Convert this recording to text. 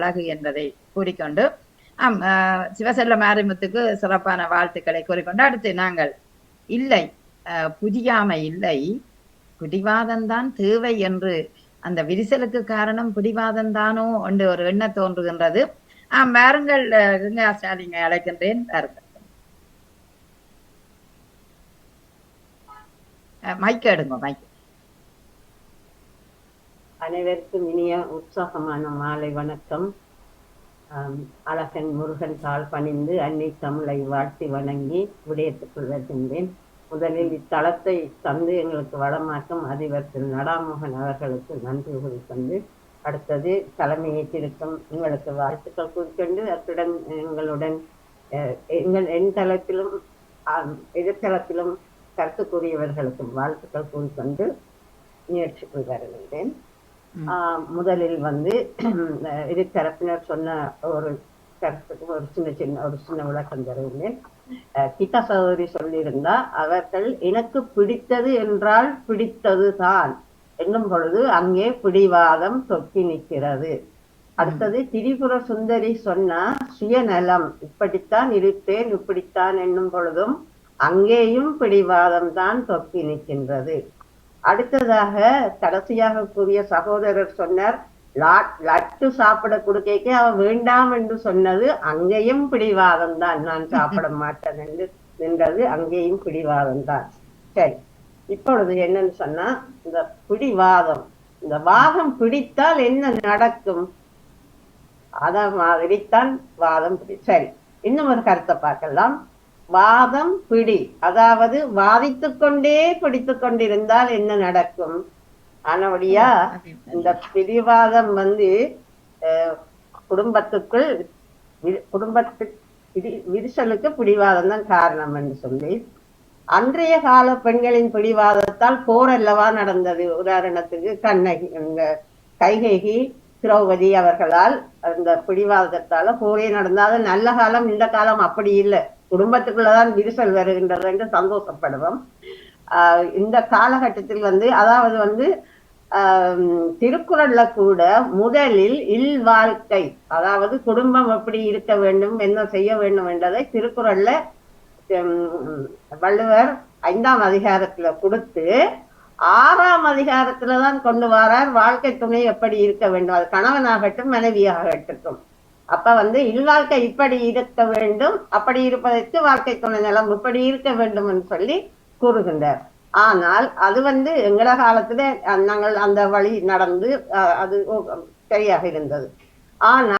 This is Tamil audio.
அழகு என்பதை கூறிக்கொண்டு ஆம் சிவசெல்ல மாரிமுத்துக்கு சிறப்பான வாழ்த்துக்களை கூறிக்கொண்டு அடுத்து நாங்கள் இல்லை அஹ், புதியாமை இல்லை. பிடிவாதம்தான் தேவை என்று அந்த விரிசலுக்கு காரணம் பிடிவாதம்தானோ என்று ஒரு எண்ணம் தோன்றுகின்றது. ஆம் வாருங்கள் கங்கா ஸ்டாலினை அழைக்கின்றேன் வாருங்கள். அஹ், மைக் எடுங்க மைக் அனைவருக்கும் இனிய உற்சாகமான மாலை வணக்கம். அழகன் முருகன் கால் பணிந்து அன்னை தமிழை வாழ்த்தி வணங்கி விடயத்துக்குள் வருகின்றேன் முதலில் இத்தலத்தை தந்து எங்களுக்கு வளமாக்கும் அதிபர் திரு நடாமோகன் அவர்களுக்கு நன்றி கூறிக்கொண்டு அடுத்தது தலைமையேற்றிருக்கும் உங்களுக்கு வாழ்த்துக்கள் கூறிக்கொண்டு அத்துடன் எங்களுடன் எங்கள் என் தளத்திலும் எதிர்த்தளத்திலும் கருத்துக்குரியவர்களுக்கும் வாழ்த்துக்கள் கூறிக்கொண்டு நிகழ்ச்சிக்குள் வருகின்றேன் முதலில் வந்து இரு தரப்பினர் சொன்ன ஒரு கருத்துக்கு ஒரு சின்ன சின்ன ஒரு சின்ன விளக்கம் தருகிறேன். கீதா சகோதரி சொல்லியிருந்தா அவர்கள் எனக்கு பிடித்தது என்றால் பிடித்தது தான் என்னும் பொழுது அங்கே பிடிவாதம் தொக்கி நிற்கிறது. அடுத்தது திரிபுர சுந்தரி சொன்னா சுயநலம் இப்படித்தான் இருப்பேன் இப்படித்தான் என்னும் பொழுதும் அங்கேயும் பிடிவாதம் தான் தொக்கி நிற்கின்றது. அடுத்ததாக கடைசியாக கூறிய சகோதரர் சொன்னார் லா- லட்டு சாப்பிட கொடுக்க அவ வேண்டாம் என்று சொன்னது அங்கேயும் பிடிவாதம் தான். நான் சாப்பிட மாட்டேன் என்று நின்றது அங்கேயும் பிடிவாதம் தான். சரி. இப்பொழுது என்னன்னு சொன்னா இந்த பிடிவாதம் இந்த வாதம் பிடித்தால் என்ன நடக்கும்? அத மாதிரித்தான் வாதம் பிடி சரி. இன்னும் ஒரு கருத்தை பார்க்கலாம். வாதம் பிடி. அதாவது வாதித்துக் கொண்டே பிடித்துக் கொண்டிருந்தால் என்ன நடக்கும்? ஆனபடியா இந்த பிடிவாதம் வந்து குடும்பத்துக்குள் குடும்பத்து பிடி- விரிசலுக்கு பிடிவாதம் தான் காரணம் என்று சொல்லி அன்றைய கால பெண்களின் பிடிவாதத்தால் போர் அல்லவா நடந்தது? உதாரணத்துக்கு கண்ணகி கைகேகி திரௌபதி அவர்களால் அந்த பிடிவாதத்தால போரே நடந்தால் நல்ல காலம் இந்த காலம் அப்படி இல்லை. குடும்பத்துக்குள்ளதான் விரிசல் வருகின்றது என்று சந்தோஷப்படுவோம். ஆஹ் இந்த காலகட்டத்தில் வந்து அதாவது வந்து ஆஹ் திருக்குறள்ல கூட முதலில் இல் வாழ்க்கை அதாவது குடும்பம் எப்படி இருக்க வேண்டும் என்ன செய்ய வேண்டும் என்றதை திருக்குறள்ல வள்ளுவர் ஐந்தாம் அதிகாரத்துல கொடுத்து ஆறாம் அதிகாரத்துலதான் தான் கொண்டு வரார் வாழ்க்கை துணை எப்படி இருக்க வேண்டும் அது கணவனாகட்டும் மனைவியாகட்டும். அப்ப வந்து இல்வாழ்க்கை இப்படி இருக்க வேண்டும் அப்படி இருப்பதற்கு வாழ்க்கை துணை நலம் இப்படி இருக்க வேண்டும் என்று சொல்லி கூறுகின்றார். ஆனால் அது வந்து எங்கள காலத்துல நாங்கள் அந்த வழி நடந்து அது சரியாக இருந்தது. ஆனால்